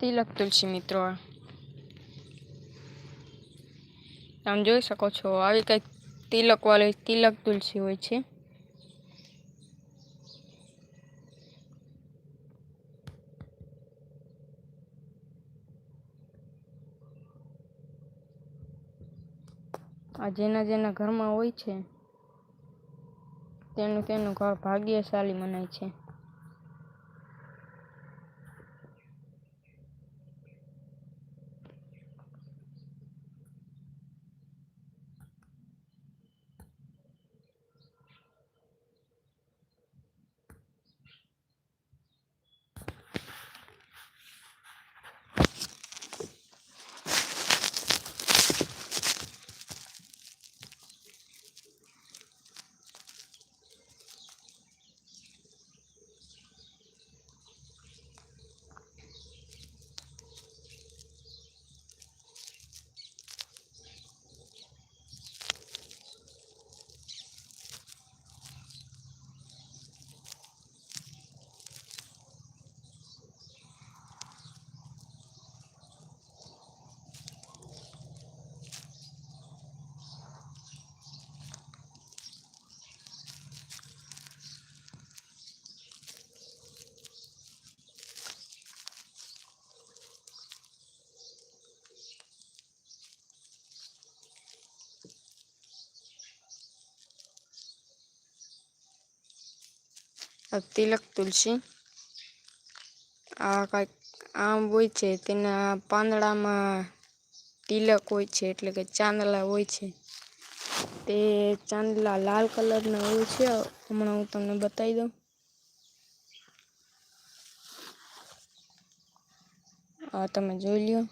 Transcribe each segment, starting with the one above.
તિલક તુલસી મિત્રો. તમે જોઈ શકો છો, આવી કંઈક તિલક વાળી તિલક તુલસી હોય છે. આ જેના જેના ઘરમાં હોય છે, તેનું તેનું ઘર ભાગ્યશાળી મનાય છે. તિલક તુલસી. આ કાંઈક આમ હોય છે, તેના પાંદડામાં તિલક હોય છે, એટલે કે ચાંદલા હોય છે. તે ચાંદલા લાલ કલરના હોય છે, હમણાં હું તમને બતાવી દઉં. આ તમે જોઈ લ્યો.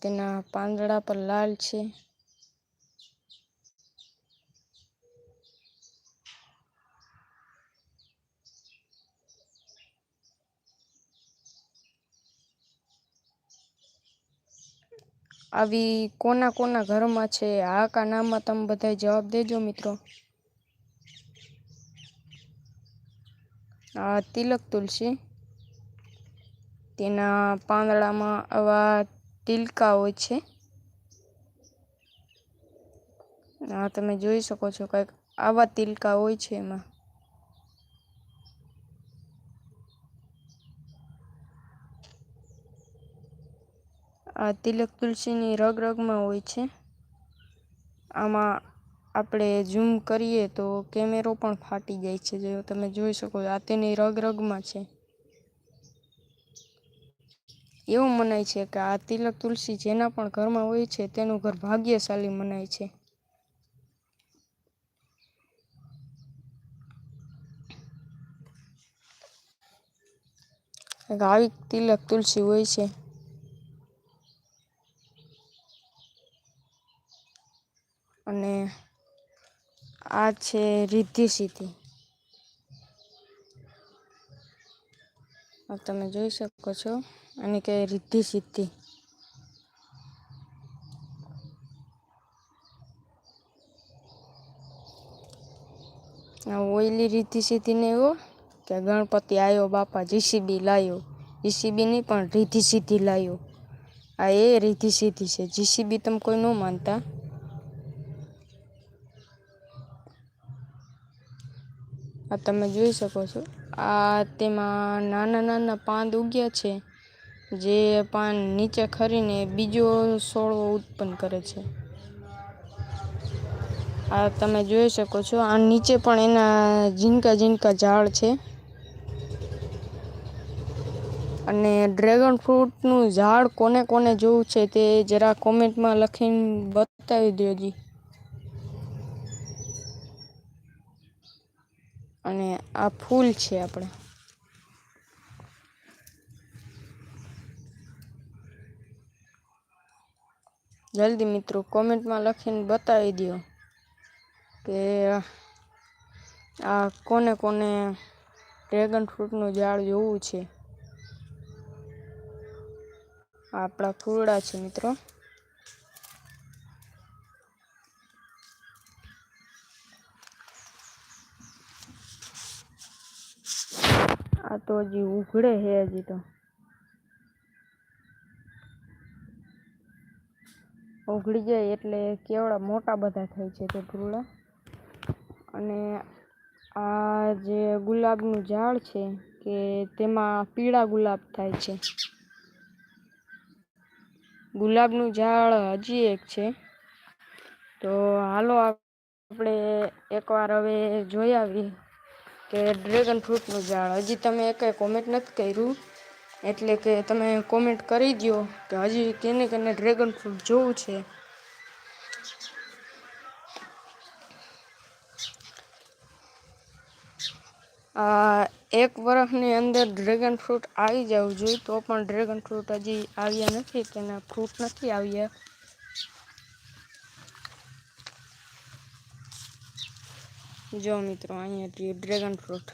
તેના પાંદડા પર લાલ છે. આવી કોના કોના ઘરમાં છે? આ કા નામમાં તમે બધા જવાબ દેજો મિત્રો. આ તિલક તુલસી. તેના પાંદડામાં આવા તિલકા હોય છે. આ તમે જોઈ શકો છો, કંઈક આવા તિલકા હોય છે એમાં. આ તિલક તુલસીની રગ રગમાં હોય છે. આમાં આપણે ઝૂમ કરીએ તો કેમેરો પણ ફાટી જાય છે. જો તમે જોઈ શકો આ તેની રગ રગમાં છે. એવું મનાય છે કે આ તિલક તુલસી જેના પણ ઘરમાં હોય છે, તેનું ઘર ભાગ્યશાળી મનાય છે. આવી તિલક તુલસી હોય છે. અને આ છે રિદ્ધિ સિદ્ધિ. તમે જોઈ શકો છો અને કે રિદ્ધિ સિદ્ધિ. ઓઈલી રીતિ સિદ્ધિ ને એવો કે ગણપતિ આવ્યો બાપા જીસીબી લાવ્યો જીસીબી નહીં પણ રીધિ સિદ્ધિ લાવ્યો આ એ રીધિ સિદ્ધિ છે. જીસીબી તમે કોઈ ન માનતા. આ તમે જોઈ શકો છો. આ તેમાં નાના નાના પાંદ ઉગ્યા છે, જે પાન નીચે ખરીને બીજો છોડવો ઉત્પન્ન કરે છે. આ તમે જોઈ શકો છો, આ નીચે પણ એના ઝીણકા ઝીણકા ઝાડ છે. અને ડ્રેગન ફ્રૂટનું ઝાડ કોને કોને જોવું છે તે જરા કોમેન્ટમાં લખીને બતાવી દેજો. અને આ ફૂલ છે આપણે. જલ્દી મિત્રો કોમેન્ટમાં લખીને બતાવી દો કે આ કોને કોને ડ્રેગન ફ્રૂટનું ઝાડ જોવું છે. આપણા ફૂલડા છે મિત્રો. આ તો હજી ઉઘડે છે હજી તો. ઉઘડી જાય એટલે કેવડા મોટા બધા થાય છે તે ફૂલડા અને આ જે ગુલાબનું ઝાડ છે કે તેમાં પીળા ગુલાબ થાય છે. ગુલાબનું ઝાડ હજી એક છે. તો હાલો આપણે એકવાર હવે જોઈ આવીએ. કે ડ્રેગન ફ્રૂટનું ઝાડ. હજી તમે એકે કોમેન્ટ નથી કર્યું. એટલે કે તમે કોમેન્ટ કરી દો કે હજી કેને કેને ડ્રેગન ફ્રૂટ જોવું છે. આ એક વર્ષની અંદર ડ્રેગન ફ્રૂટ આવી જવું જોઈએ તો પણ ડ્રેગન ફ્રૂટ હજી આવ્યા નથી તેના ફ્રૂટ નથી આવ્યા. જો મિત્રો, અહીંયા ડ્રેગન ફ્રૂટ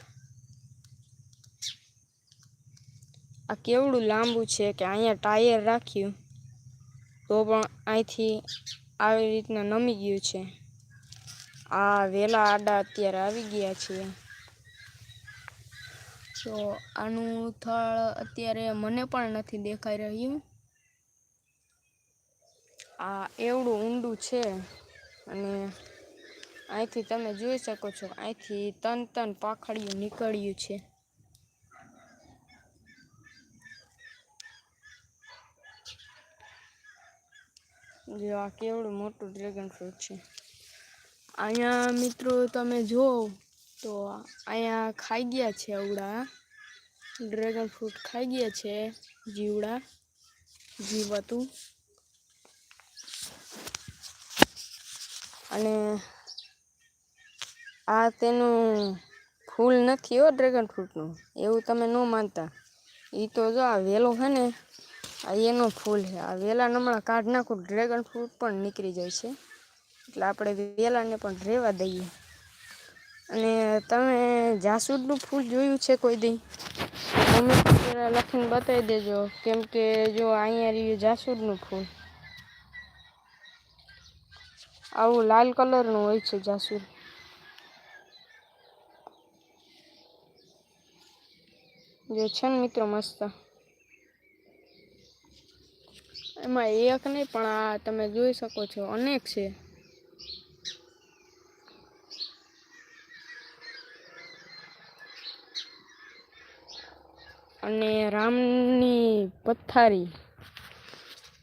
આ કેવડું લાંબુ છે કે અહીંયા ટાયર રાખ્યું, તો પણ અહીંથી આવી રીતના નમી ગયું છે. આ વેલા આડા અત્યારે આવી ગયા છે તો આનું થળ અત્યારે મને પણ નથી દેખાઈ રહ્યું. આ એવડું ઊંડું છે અને અહીંથી તમે જોઈ શકો છો, અહીંથી તન તન પાખડિયું નીકળ્યું છે. જો આ કેવડું મોટું ડ્રેગન ફ્રૂટ છે. અહીંયા મિત્રો તમે જો તો અહીંયા ખાઈ ગયા છે અવડા ડ્રેગન ફ્રૂટ ખાઈ ગયા છે જીવડા, જીવતું. અને આ તેનું ફૂલ નથી હો ડ્રેગન ફ્રૂટનું. એવું તમે ન માનતા. એ તો જો આ વેલો છે ને, આ એનો ફૂલ છે આ વેલા હમણાં કાઢ નાખું, ડ્રેગન ફ્રૂટ પણ નીકળી જાય છે. એટલે આપણે વેલાને પણ રહેવા દઈએ. અને તમે જાસૂદનું ફૂલ જોયું છે કોઈ દી? તમે લખીને બતાવી દેજો, કેમ કે જો અહીંયા રહ્યું જાસૂદનું ફૂલ. આવું લાલ કલરનું હોય છે જાસૂદ. જો છે ને મિત્રો મસ્ત. એમાં એક નહીં, પણ આ તમે જોઈ શકો છો, અનેક છે. અને રામની પથારી,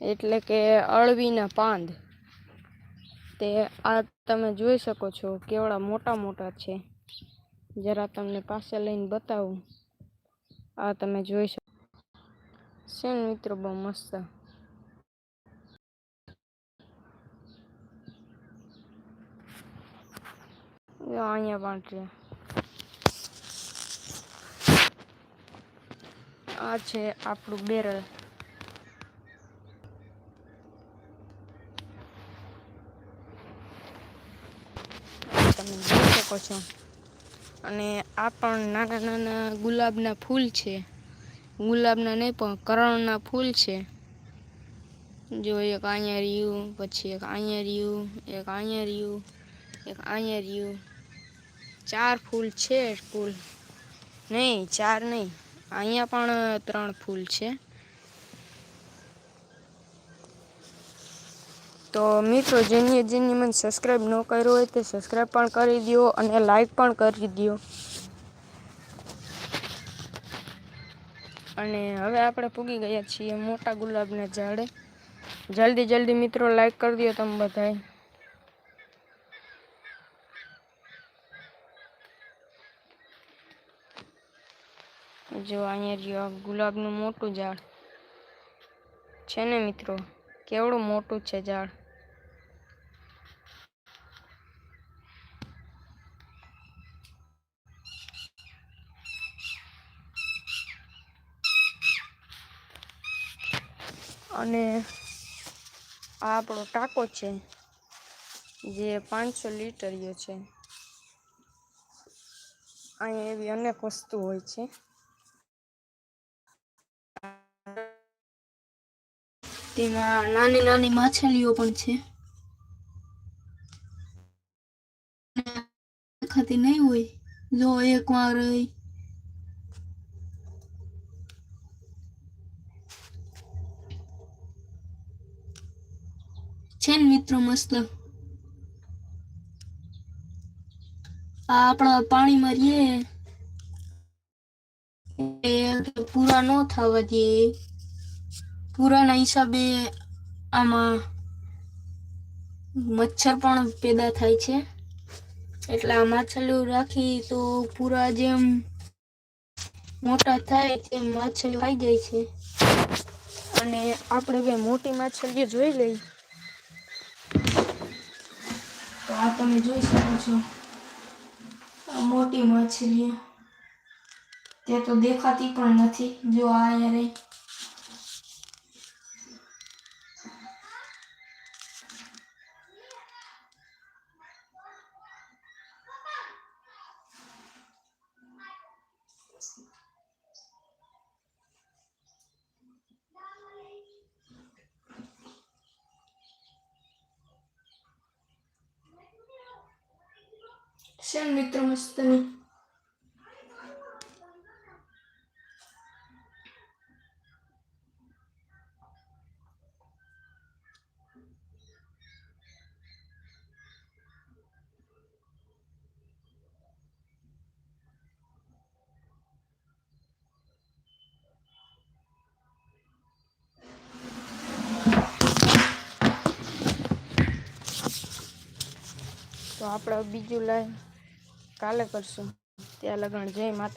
એટલે કે અળવીના પાંદ, તે આ તમે જોઈ શકો છો, કેવડા મોટા મોટા છે. જરા તમને પાસે લઈને બતાવું. આ તમે જોઈ શકો. છે મિત્રો બહુ મસ્ત. અહીંયા પણ છે. આ છે આપણું બેરલ. તમે જોઈ શકો છો. અને આ પણ નાના નાના ગુલાબના ફૂલ છે. ગુલાબના નહીં પણ કરણના ફૂલ છે. જો એક અહીંયા રહ્યું, પછી એક અહીંયા રહ્યું, એક અહીંયા રહ્યું, એક અહીંયા રહ્યું. ચાર ફૂલ છે ફૂલ. નહીં, ચાર નહીં. અહીંયા પણ ત્રણ ફૂલ છે. તો મિત્રો, જેની જેની મને સબસ્ક્રાઈબ ન કર્યો હોય તે સબસ્ક્રાઈબ પણ કરી દો અને લાઈક પણ કરી દો અને હવે આપણે પૂગી ગયા છીએ મોટા ગુલાબના ઝાડે. જલ્દી જલ્દી મિત્રો લાઈક કરી દો તમે બધાય. જો અહીંયા રહ્યો ગુલાબનું મોટું ઝાડ. છે ને મિત્રો? કેવડું મોટું છે ઝાડ? અને આ આપણો ટાંકો છે, જે પાંચસો લીટરીયો છે. અહીંયા એવી અનેક વસ્તુ હોય છે. તેમાં નાની નાની માછલીઓ પણ છે. ખાતી નહીં હોય, જો એક વાર રહી મસ્ત. આ આપણા પાણીમાં રહીએ પૂરા ન થવા દે. પૂરાના હિસાબે આમાં મચ્છર પણ પેદા થાય છે. એટલે આ માછલીઓ રાખી તો પૂરા જેમ મોટા થાય તેમ માછલીઓ ખાઈ જાય છે. અને આપણે બે મોટી માછલીઓ જોઈ લઈ તો આ તમે જોઈ શકો છો. આ મોટી માછલીઓ તે તો દેખાતી પણ નથી. જો આ યારે છે મિત્ર મસ્તની તો આપણે બીજું લાઈવ કાલે કરશું. ત્યાં લગણ જય માતા